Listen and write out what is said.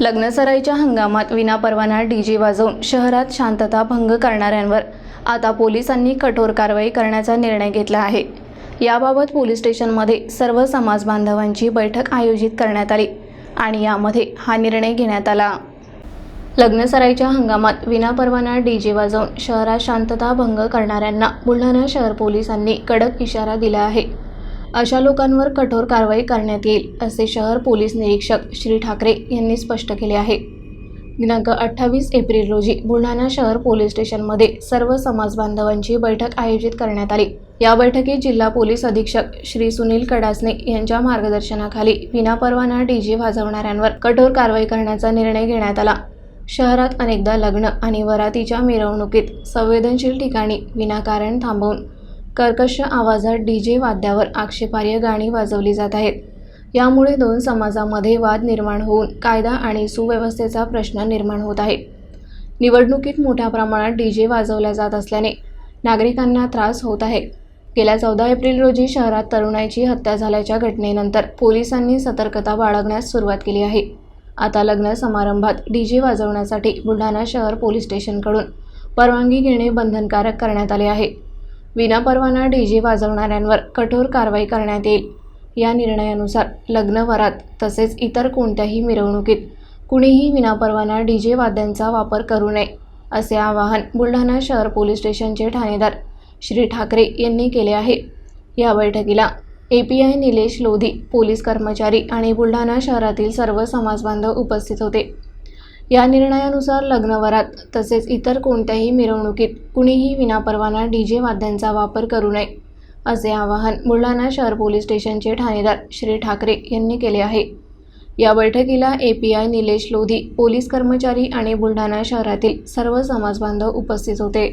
लग्नसराईच्या हंगामात विनापरवाना डीजे वाजवून शहरात शांतता भंग करणाऱ्यांवर आता पोलिसांनी कठोर कारवाई करण्याचा निर्णय घेतला आहे. याबाबत पोलीस स्टेशनमध्ये सर्व समाज बांधवांची बैठक आयोजित करण्यात आली आणि यामध्ये हा निर्णय घेण्यात आला. लग्नसराईच्या हंगामात विनापरवाना डीजे वाजवून शहरात शांतता भंग करणाऱ्यांना बुलढाणा शहर पोलिसांनी कडक इशारा दिला आहे. अशा लोकांवर कठोर कारवाई करण्यात येईल असे शहर पोलीस निरीक्षक श्री ठाकरे यांनी स्पष्ट केले आहे. दिनांक अठ्ठावीस एप्रिल रोजी बुलढाणा शहर पोलीस स्टेशनमध्ये सर्व समाज बांधवांची बैठक आयोजित करण्यात आली. या बैठकीत जिल्हा पोलीस अधीक्षक श्री सुनील कडासने यांच्या मार्गदर्शनाखाली विनापरवाना डीजे वाजवणाऱ्यांवर कठोर कारवाई करण्याचा निर्णय घेण्यात आला. शहरात अनेकदा लग्न आणि वरातीच्या मिरवणुकीत संवेदनशील ठिकाणी विनाकारण थांबवून कर्कश आवाजात डी जे वाद्यावर आक्षेपार्ह गाणी वाजवली जात आहेत. यामुळे दोन समाजामध्ये वाद निर्माण होऊन कायदा आणि सुव्यवस्थेचा प्रश्न निर्माण होत आहे. निवडणुकीत मोठ्या प्रमाणात डी जे वाजवल्या जात असल्याने नागरिकांना त्रास होत आहे. गेल्या चौदा एप्रिल रोजी शहरात तरुणाईची हत्या झाल्याच्या घटनेनंतर पोलिसांनी सतर्कता बाळगण्यास सुरुवात केली आहे. आता लग्न समारंभात डी जे वाजवण्यासाठी बुलढाणा शहर पोलीस स्टेशनकडून परवानगी घेणे बंधनकारक करण्यात आले आहे. विनापरवाना डीजे वाजवणाऱ्यांवर कठोर कारवाई करण्यात येईल. या निर्णयानुसार लग्न वरात तसेच इतर कोणत्याही मिरवणुकीत कुणीही विनापरवाना डीजे वाद्यांचा वापर करू नये असे आवाहन बुलढाणा शहर पोलीस स्टेशनचे ठाणेदार श्री ठाकरे यांनी केले आहे. या बैठकीला A P I Nilesh Lodhi police कर्मचारी आणि बुलढाणा शहरातील सर्व समाजबांधव उपस्थित होते. या निर्णयानुसार लग्नवरात तसेच इतर कोणत्याही मिरवणुकीत कुणीही विनापरवाना डीजे वाद्यांचा वापर करू नये असे आवाहन बुलढाणा शहर पोलीस स्टेशनचे ठाणेदार श्री ठाकरे यांनी केले आहे. या बैठकीला A P I Nilesh Lodhi police कर्मचारी आणि बुलढाणा शहरातील सर्व समाजबांधव उपस्थित होते.